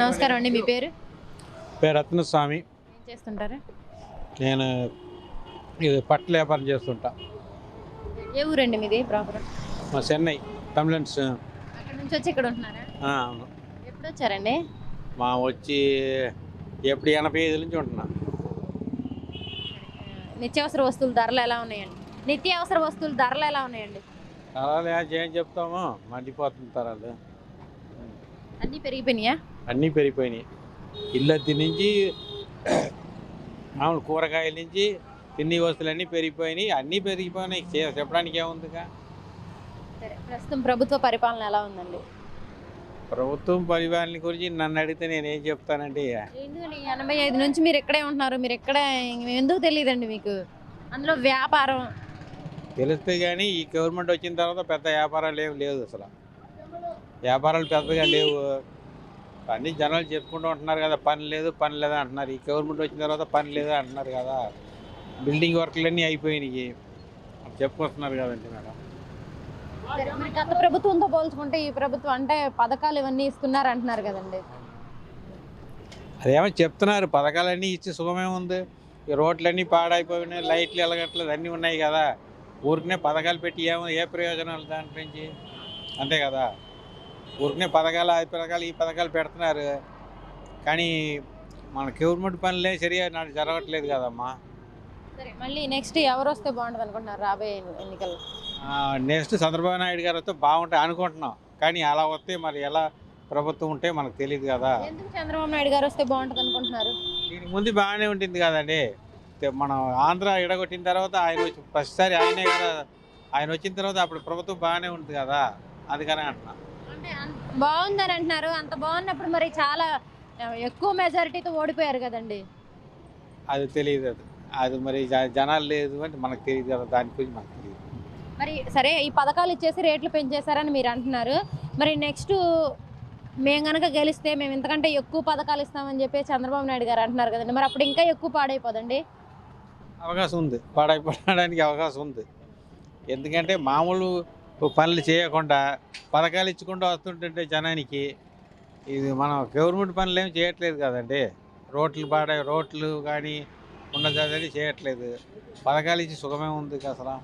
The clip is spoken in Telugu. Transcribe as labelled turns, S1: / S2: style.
S1: నమస్కారం అండి మీ పేరు?
S2: పేరు రత్నస్వామి.
S1: ఏం చేస్తుంటారు?
S2: నేను ఇది పట్ల వ్యాపారం చేస్తుంటా.
S1: ఏ ఊరండి మీది? ప్రాపర్?
S2: మా చెన్నై తమిళన్స్
S1: అక్కడ నుంచి వచ్చి ఇక్కడ ఉంటున్నారా?
S2: అవును.
S1: ఎప్పుడు వచ్చారండి
S2: మా వచ్చి ఎప్పుడు ఎనభై ఐదు నుంచి ఉంటున్నా.
S1: నిత్యావసర వస్తువుల ధరలు ఎలా ఉన్నాయండి? నిత్యావసర వస్తువుల ధరలు ఎలా ఉన్నాయండి?
S2: తరాలు ఏం చెప్తామో మండిపోతుంది తరాలు
S1: అన్నీ పెరిగిపోయినాయా?
S2: అన్నీ పెరిగిపోయినాయి. ఇల్లద్ది నుంచి మామూలు కూరగాయల నుంచి తిన్ని వస్తువులు అన్నీ పెరిగిపోయినాయి. అన్నీ పెరిగిపోయినాయి. చెప్పడానికి ఏముందిగా?
S1: సరే ప్రస్తుతం ప్రభుత్వ పరిపాలన ఎలా ఉందండి?
S2: ప్రభుత్వం పరిపాలన గురించి నన్ను అడిగితే నేను ఏం చెప్తానండి
S1: ఎందుకండి ఎనభై ఐదు నుంచి మీరు ఇక్కడే ఉంటున్నారు. మీరు ఎక్కడే ఎందుకు తెలియదండి మీకు? అందులో వ్యాపారం.
S2: తెలుస్తే కానీ ఈ గవర్నమెంట్ వచ్చిన తర్వాత పెద్ద వ్యాపారాలు ఏం లేదు అసలు. వ్యాపారాలు పెద్దగా లేవు. అన్ని జనాలు చెప్పుకుంటూ ఉంటున్నారు కదా పని లేదు పని లేదు అంటున్నారు. ఈ గవర్నమెంట్ వచ్చిన తర్వాత పని లేదు అంటున్నారు కదా. బిల్డింగ్ వర్క్లన్నీ అయిపోయినాయి. అని చెప్పుకొస్తున్నారు కదండి మేడం.
S1: గత ప్రభుత్వంతో పోల్చుకుంటే ఈ ప్రభుత్వం అంటే పథకాలు ఇవన్నీ ఇస్తున్నారు అంటున్నారు కదండి.
S2: అదేమో చెప్తున్నారు. పథకాలన్నీ ఇచ్చి సుఖమే ఉంది. ఈ రోడ్లన్నీ పాడైపోయినాయి లైట్లు ఎలగట్లేదు అన్నీ ఉన్నాయి కదా. ఊరికనే పథకాలు పెట్టి ఏమో ఏ ప్రయోజనాలు దాని నుంచి? అంతే కదా. ఊరికనే పథకాలు ఆ పథకాలు ఈ పథకాలు పెడుతున్నారు. కానీ మన గవర్నమెంట్ పనులే సరిగా నాకు జరగట్లేదు కదమ్మా.
S1: సరే మళ్ళీ నెక్స్ట్ ఎవరు వస్తే బాగుంటుంది అనుకుంటున్నారు రాబోయే ఎన్ని- ఎన్నికల్లో?
S2: నెక్స్ట్ చంద్రబాబు నాయుడు గారు వస్తే బాగుంటాయి అనుకుంటున్నాం. కానీ అలా వస్తే మరి ఎలా ప్రభుత్వం ఉంటే మనకు తెలియదు కదా.
S1: ఎందుకు చంద్రబాబు నాయుడు గారు వస్తే బాగుంటుంది అనుకుంటున్నారు?
S2: దీనికి ముందు బాగానే ఉంటుంది కదండి. మనం ఆంధ్ర ఎడగొట్టిన తర్వాత ఆయన వచ్చి ఫస్ట్సారి ఆయనే కదా ఆయన వచ్చిన తర్వాత అప్పుడు ప్రభుత్వం బాగానే ఉంటుంది కదా. అందుకని అంటున్నా.
S1: అంటే అన్- బాగుందని అంటున్నారు. అంత బాగున్నప్పుడు మరి చాలా ఎక్కువ మెజారిటీతో ఓడిపోయారు కదండి.
S2: అది తెలియదు అది. అది మరి జనాలు లేదు అంటే మనకు తెలియదు కదా దాని గురించి మనకు తెలియదు.
S1: మరి సరే ఈ పథకాలు ఇచ్చేసి రేట్లు పెంచేశారని మీరు అంటున్నారు. మరి నెక్స్ట్ మేము కనుక గెలిస్తే మేము ఇంతకంటే ఎక్కువ పథకాలు ఇస్తామని చెప్పి చంద్రబాబు నాయుడు గారు అంటున్నారు కదండి. మరి అప్పుడు ఇంకా ఎక్కువ పాడైపోదండి.
S2: అవకాశం ఉంది. పాడైపోవడానికి అవకాశం ఉంది. ఎందుకంటే మామూలు పనులు చేయకుండా పథకాలు ఇచ్చుకుంటూ వస్తుంటుంటే జనానికి ఇది మనం గవర్నమెంట్ పనులు ఏమి చేయట్లేదు కదండి. రోడ్లు పాడే రోడ్లు కానీ ఉన్నది అది చేయట్లేదు. పథకాలు ఇచ్చి సుఖమే ఉంది అసలు